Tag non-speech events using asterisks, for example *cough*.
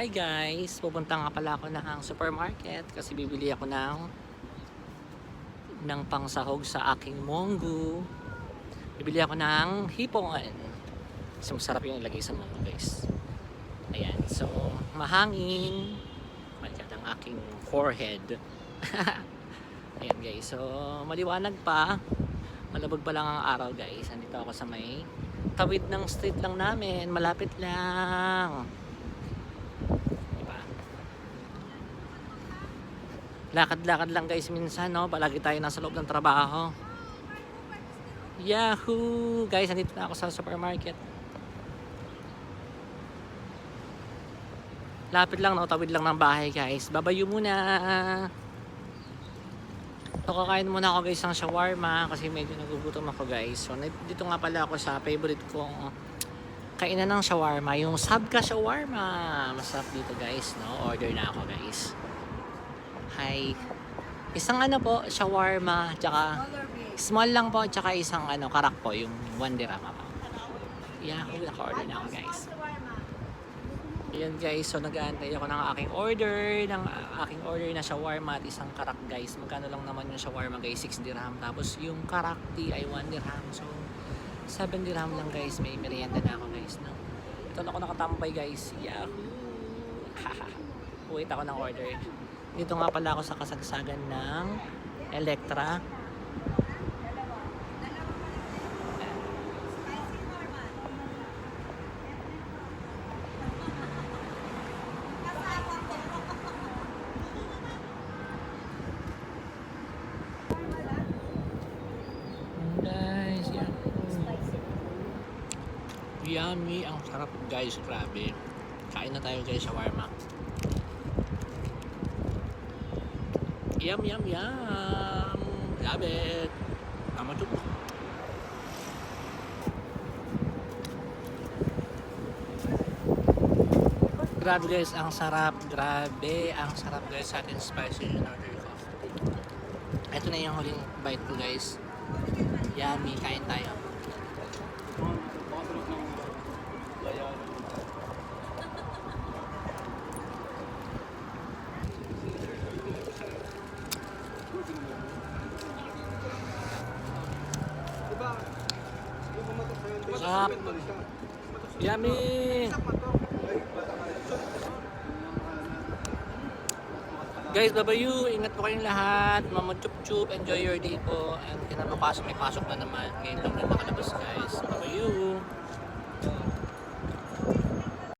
Hi guys! Pupunta nga pala ako ng supermarket kasi bibili ako ng ng pangsahog sa aking monggo. Bibili ako ng hipon. So masarap yung ilagay sa monggo guys. Ayan. So mahangin. Malikat ang aking forehead. *laughs* Ayan guys. So maliwanag pa. Malabog pa lang ang araw guys. Andito ako sa may tawid ng street lang namin. Malapit lang. Lakad-lakad lang guys minsan, no? Palagi tayo nasa loob ng trabaho. Yahoo! Guys, andito na ako sa supermarket. Lapit lang, no? Tawid lang ng bahay, guys. Babayo muna. So, kakain muna ako guys ng shawarma kasi medyo nagugutom ako guys. So, dito nga pala ako sa favorite kong kainan ng shawarma, yung Sabka Shawarma. Masarap dito guys, no? Order na ako guys. Hi. Isang ano po, shawarma, tsaka small lang po, tsaka isang ano, karak po, yung one dirham po. Yahoo, naka-order na ako guys. Ayan guys, so nag-aantay ako ng aking order, ng aking order na shawarma at isang karak guys. Magkano lang naman yung shawarma guys, 6 dirham. Tapos yung karak tea ay 1 dirham. So, 7 dirham lang guys, may merienda na ako guys. No? Ito na ako nakatambay guys. Yahoo! *laughs* Wait ako ng order. Dito nga pala ako sa kasagsagan ng Electra. Yummy, ang sarap guys, grabe. Kain na tayo guys, shawarma. Yum, yum, yum! Love it! Tama ito Grabe guys, ang sarap. Grabe, ang sarap guys sa atin spicy in order ko. Ito na yung huling bite ko guys. Yummy, kain tayo. Sarap. Yummy! Guys, babayu, ingat po kayong lahat. Mama chup enjoy your day po. And kinabukasan may pasok na naman. Ngayon lang na nakalabas guys. Babayu!